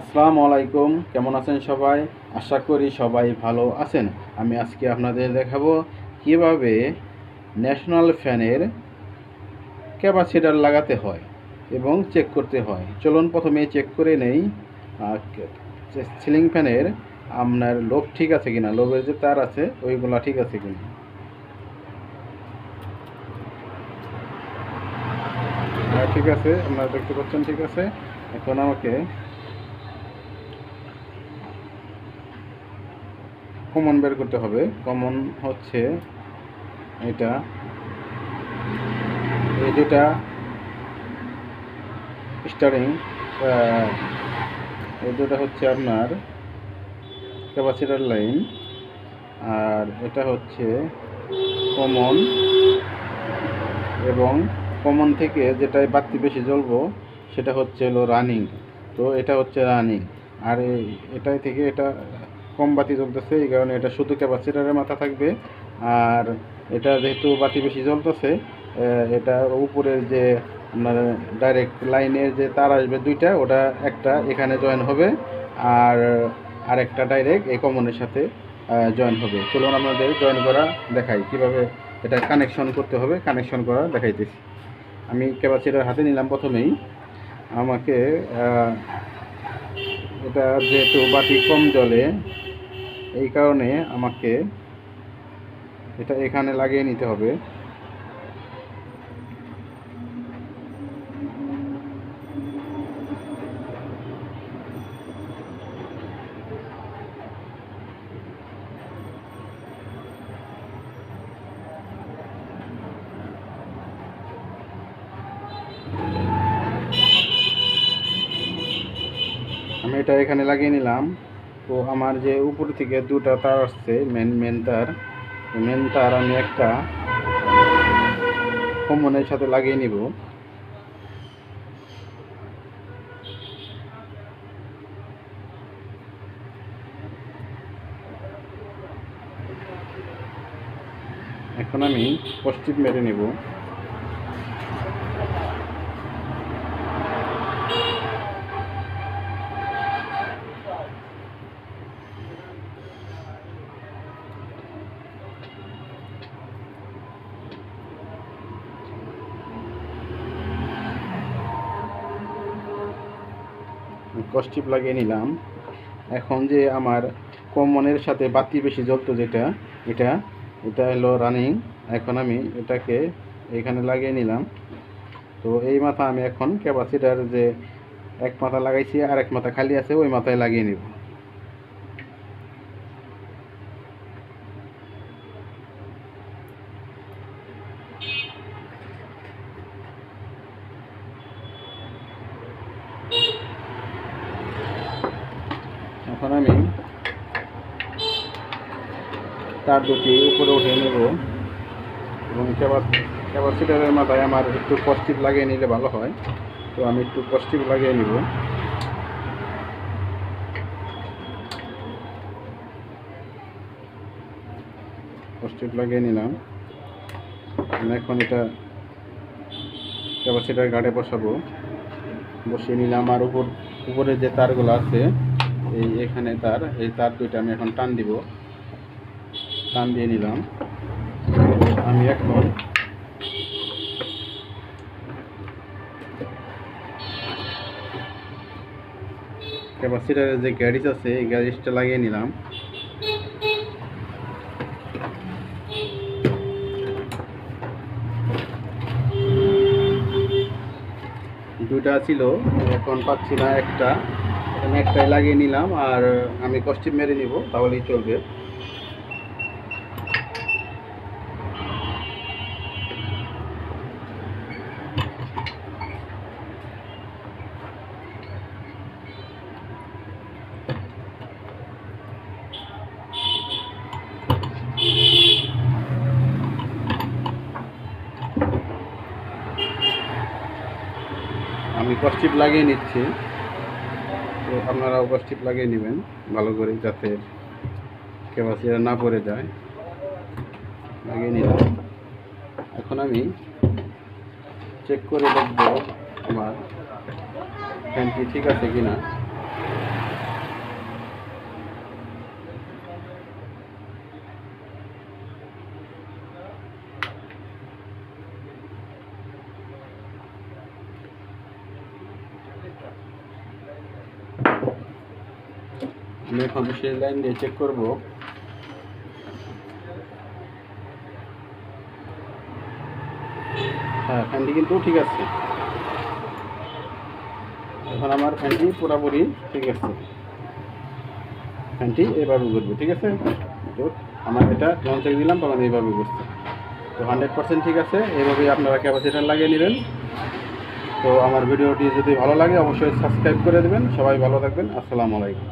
আসসালামু আলাইকুম, কেমন আছেন সবাই? আশা করি সবাই ভালো আছেন। আমি আজকে আপনাদের দেখাবো কীভাবে ন্যাশনাল ফ্যানের ক্যাপাসিটার লাগাতে হয় এবং চেক করতে হয়। চলুন প্রথমে চেক করে নেই সিলিং ফ্যানের আপনার লোভ ঠিক আছে কিনা? লোভের যে তার আছে, ওইগুলা ঠিক আছে কিনা? হ্যাঁ ঠিক আছে। আপনারা দেখতে পাচ্ছেন, ঠিক আছে? এখন আমাকে কমন বের করতে হবে। কমন হচ্ছে এটা। এই দুটা স্টারিং এই দুটা হচ্ছে আপনার ক্যাপাসিটার লাইন আর এটা হচ্ছে কমন এবং কমন থেকে যেটায় বাতি বেশি জ্বলবো, সেটা হচ্ছে হলো রানিং তো এটা হচ্ছে রানিং আর এটাই থেকে এটা কম বাতি জ্বলতেছে, এই কারণে এটা শুধু ক্যাপাসিটারের মাথা থাকবে। আর এটা যেহেতু বাতি বেশি জ্বলতেছে এটা উপরের যে আপনার ডাইরেক্ট লাইনের যে তার আসবে দুইটা, ওটা একটা এখানে জয়েন হবে, আর আরেকটা ডাইরেক্ট এই কমনের সাথে জয়েন হবে। চলুন আমাদের জয়েন করা দেখাই, কীভাবে এটা কানেকশন করতে হবে কানেকশন করা দেখাইতেছি। আমি ক্যাপাসিটার হাতে নিলাম প্রথমেই। আমাকে এটা যেহেতু বাটি কম জলে এই কারণে আমাকে এটা এখানে লাগিয়ে নিতে হবে। আমি এটা এখানে লাগিয়ে নিলাম। তো আমার যে উপর থেকে দুটা তার আসছে মেন মেন তার। মেন তার আমি একটা কমনের সাথে লাগিয়ে নিব। এখন আমি পশ্চিম মেরে নিব। কস্টিপ লাগিয়ে নিলাম। এখন যে আমার কমনের সাথে বাতি বেশি জ্বলতো যেটা, এটা এটা হলো রানিং এখন আমি এটাকে এখানে লাগিয়ে নিলাম। তো এই মাথা আমি এখন ক্যাপাসিটার যে এক মাথা লাগাইছি আর এক মাথা খালি আছে, ওই মাথায় লাগিয়ে নিব। এখন আমি তার দুটি উপরে উঠিয়ে নেব এবং ক্যাপাসিটারের মাথায় আমার একটু পজিটিভ লাগিয়ে নিলে ভালো হয়। তো আমি একটু পজিটিভ লাগিয়ে নিব। পজিটিভ লাগিয়ে নিলাম। এখন এটা ক্যাপাসিটার গার্ডে বসাবো। বসিয়ে নিলাম আর উপর উপরে যে তারগুলো আছে এই এখানে তার, এই তার দুইটা আমি এখন টান দিব। টান দিয়ে নিলাম। আমি এখন ক্যাপাসিটারের যে গ্যারিজ আছে, এই গ্যারিজটা লাগিয়ে নিলাম। দুইটা ছিল, এখন পাচ্ছি না একটা। এখানে একটাই লাগিয়ে নিলাম আর আমি কস্টিপ মেরে নিব, তাহলেই চলবে। আমি কস্টিপ লাগিয়ে নিচ্ছি। তো আপনারাও কস্টিপ লাগিয়ে নেবেন, ভালো করে যাতে ক্যাপাসিটা না পড়ে যায়। লাগিয়ে নিলাম। এখন আমি চেক করে দেখব আমার ফ্যানটি ঠিক আছে কিনা। আমি এখন সেই লাইন দিয়ে চেক করব। হ্যাঁ ফ্যানটি কিন্তু ঠিক আছে। এখন আমার ফ্যানটি পুরোপুরি ঠিক আছে। ফ্যানটি এভাবে ঘুরবে, ঠিক আছে? তো আমার এটা যখন চেক দিলাম, তখন এইভাবে ঘুরছে। তো হান্ড্রেড পার্সেন্ট ঠিক আছে, এইভাবেই আপনারা ক্যাপাসিটার লাগিয়ে নেবেন। তো আমার ভিডিওটি যদি ভালো লাগে, অবশ্যই সাবস্ক্রাইব করে দেবেন। সবাই ভালো থাকবেন। আসসালামু আলাইকুম।